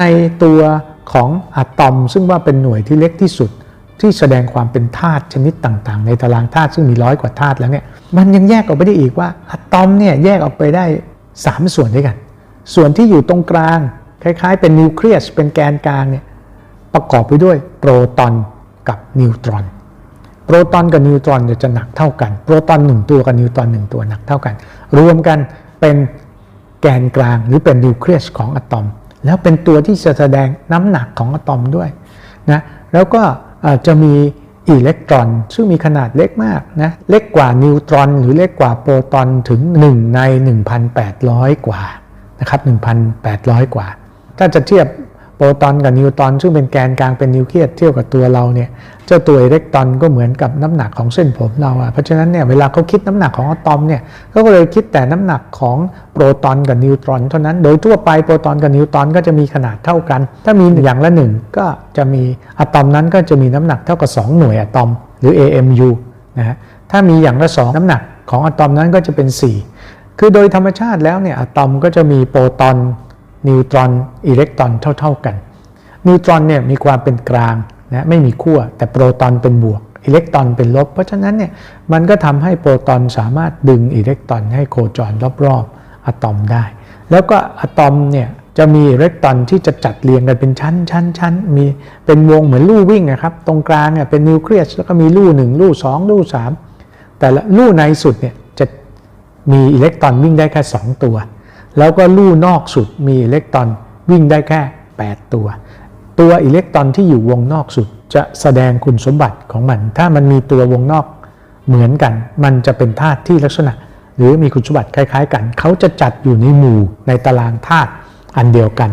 ในตัวของอะตอม ซึ่งว่าเป็นหน่วยที่เล็กที่สุดที่แสดงความเป็นธาตุชนิดต่างๆ ในตารางธาตุซึ่งมีร้อยกว่าธาตุแล้วเนี่ยมันยังแยกออกไปได้อีกว่าอะตอมเนี่ยแยกออกไปได้ 3 ส่วนด้วยกัน ส่วนที่อยู่ตรงกลาง คล้ายๆ เป็นนิวเคลียสเป็นแกนกลางเนี่ยประกอบไปด้วยโปรตอนกับนิวตรอน โปรตอนกับนิวตรอนจะหนักเท่ากัน โปรตอนหนึ่งตัวกับนิวตรอนหนึ่งตัวหนักเท่ากัน รวมกันเป็นแกนกลางหรือเป็นนิวเคลียสของอะตอม แล้วเป็นตัวที่จะแสดงน้ำหนักของอะตอมด้วยนะแล้วก็จะมีอิเล็กตรอน ซึ่งมีขนาดเล็กมากนะเล็กกว่านิวตรอน หรือเล็กกว่าโปรตอนถึง 1 ใน 1,800 กว่านะครับ1,800 กว่า ถ้าจะเทียบ โปรตอนกับนิวตอนซึ่งเป็นแกนกลางเป็นนิวเคลียสเทียบกับตัวเราเนี่ยเจ้าตัวอิเล็กตรอนก็เหมือนกับน้ำหนักของเส้นผมเราอะเพราะฉะนั้นเนี่ยเวลาเขาคิดน้ำหนักของอะตอมเนี่ยเขาก็เลยคิดแต่น้ำหนักของโปรตอนกับนิวตรอนเท่านั้นโดยทั่วไปโปรตอนกับนิวตรอนก็จะมีขนาดเท่ากัน ถ้ามีอย่างละหนึ่งก็จะมีอะตอมนั้นก็จะมีน้ำหนักเท่ากับ 2 หน่วยอะตอม หรือ AMU นะฮะถ้ามีอย่างละสองน้ำหนักของอะตอมนั้นก็จะเป็น 4 คือโดยธรรมชาติแล้วเนี่ยอะตอมก็จะมีโปรตอน นิวตรอนอิเล็กตรอนเท่า ๆกัน นิวตรอนเนี่ยมีความเป็นกลางนะไม่มีขั้วแต่โปรตอนเป็นบวกอิเล็กตรอนเป็นลบ เพราะฉะนั้นเนี่ยมันก็ทำให้โปรตอนสามารถดึงอิเล็กตรอนให้โคจรรอบๆอะตอมได้ แล้วก็อะตอมเนี่ยจะมีอิเล็กตรอนที่จะจัดเรียงกันเป็นชั้นชั้นชั้นมีเป็นวงเหมือนลู่วิ่งนะครับ ตรงกลางเนี่ยเป็นนิวเคลียสแล้วก็มีลู่หนึ่งลู่สองลู่สามแต่ละลู่ในสุดเนี่ยจะมีอิเล็กตรอนวิ่งได้แค่ 2 ตัว แล้วก็ลู่นอกสุดมีอิเล็กตรอนวิ่งได้แค่ 8 ตัว ตัวอิเล็กตรอนที่อยู่วงนอกสุดจะแสดงคุณสมบัติของมัน ถ้ามันมีตัววงนอกเหมือนกัน มันจะเป็นธาตุที่ลักษณะ หรือมีคุณสมบัติคล้าย ๆ กัน เขาจะจัดอยู่ในหมู่ในตารางธาตุอันเดียวกัน